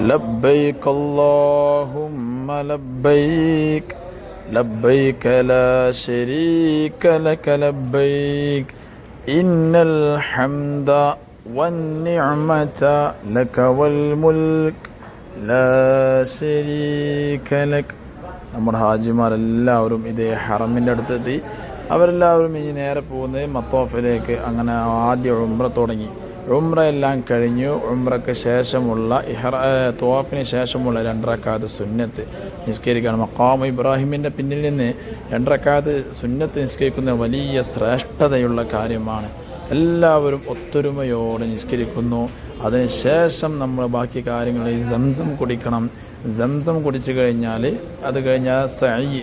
لبيك اللهم لبيك لبيك لا شريك لك لبيك إن الحمد والنعمة لك والملك لا شريك لك നമ്മുടെ ഹാജിമാരെല്ലാവരും ഇതേ ഹറമിൻ്റെ അടുത്തെത്തി അവരെല്ലാവരും ഇനി നേരെ പോകുന്നത് മത്തോഫിലേക്ക് അങ്ങനെ ആദ്യ ഉംറ തുടങ്ങി ഉംറ എല്ലാം കഴിഞ്ഞു ഉംറയ്ക്ക് ശേഷമുള്ള ഇഹ്റ തുവാഫിന് ശേഷമുള്ള രണ്ടരക്കാത്ത് സുന്നത്ത് നിസ്കരിക്കുകയാണ് മക്കാമു ഇബ്രാഹിമിന്റെ പിന്നിൽ നിന്ന് രണ്ടരക്കാത്ത് സുന്നത്ത് നിസ്കരിക്കുന്ന വലിയ ശ്രേഷ്ഠതയുള്ള കാര്യമാണ്. എല്ലാവരും ഒത്തൊരുമയോടെ നിസ്കരിക്കുന്നു. അതിനുശേഷം നമ്മൾ ബാക്കി കാര്യങ്ങൾ ഈ സംസം കുടിക്കണം. സംസം കുടിച്ചു കഴിഞ്ഞാൽ അത് കഴിഞ്ഞാൽ സൈ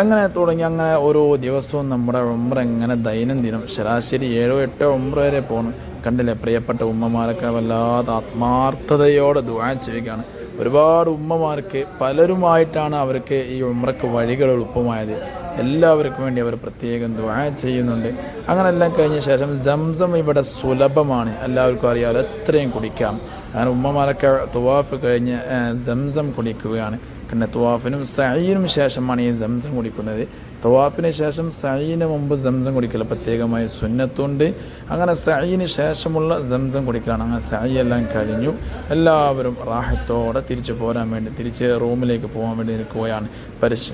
അങ്ങനെ തുടങ്ങി അങ്ങനെ ഓരോ ദിവസവും നമ്മുടെ ഉമ്ര എങ്ങനെ ദൈനംദിനം ശരാശരി ഏഴോ എട്ടോ ഉമ്ര വരെ പോകണം കണ്ടില്ലേ? പ്രിയപ്പെട്ട ഉമ്മമാരൊക്കെ വല്ലാതെ ആത്മാർത്ഥതയോടെ ദുആ ചെയ്യുകയാണ്. ഒരുപാട് ഉമ്മമാർക്ക് പലരുമായിട്ടാണ് അവർക്ക് ഈ ഉമ്രക്ക് വഴികൾ എളുപ്പമായത്. എല്ലാവർക്കും വേണ്ടി അവർ പ്രത്യേകം ദുആ ചെയ്യുന്നുണ്ട്. അങ്ങനെ എല്ലാം കഴിഞ്ഞ ശേഷം സംസം ഇവിടെ സുലഭമാണ്. എല്ലാവർക്കും അറിയാമല്ലോ എത്രയും കുടിക്കാം. അങ്ങനെ ഉമ്മമാരൊക്കെ തുവാഫ് കഴിഞ്ഞ് സംസം കുടിക്കുകയാണ്. പിന്നെ തുവാഫിനും സൈനും ശേഷമാണ് ഈ സംസം കുടിക്കുന്നത്. തവാഫിന് ശേഷം സൈന് മുമ്പ് സംസം കുടിക്കൽ പ്രത്യേകമായ സുന്നത്തുണ്ട്. അങ്ങനെ സൈന് ശേഷമുള്ള സംസം കുടിക്കലാണ്. അങ്ങനെ സഈ എല്ലാം കഴിഞ്ഞു. എല്ലാവരും റാഹത്തോടെ തിരിച്ചു പോരാൻ വേണ്ടി തിരിച്ച് റൂമിലേക്ക് പോകാൻ വേണ്ടി നിൽക്കുകയാണ്. പരിശ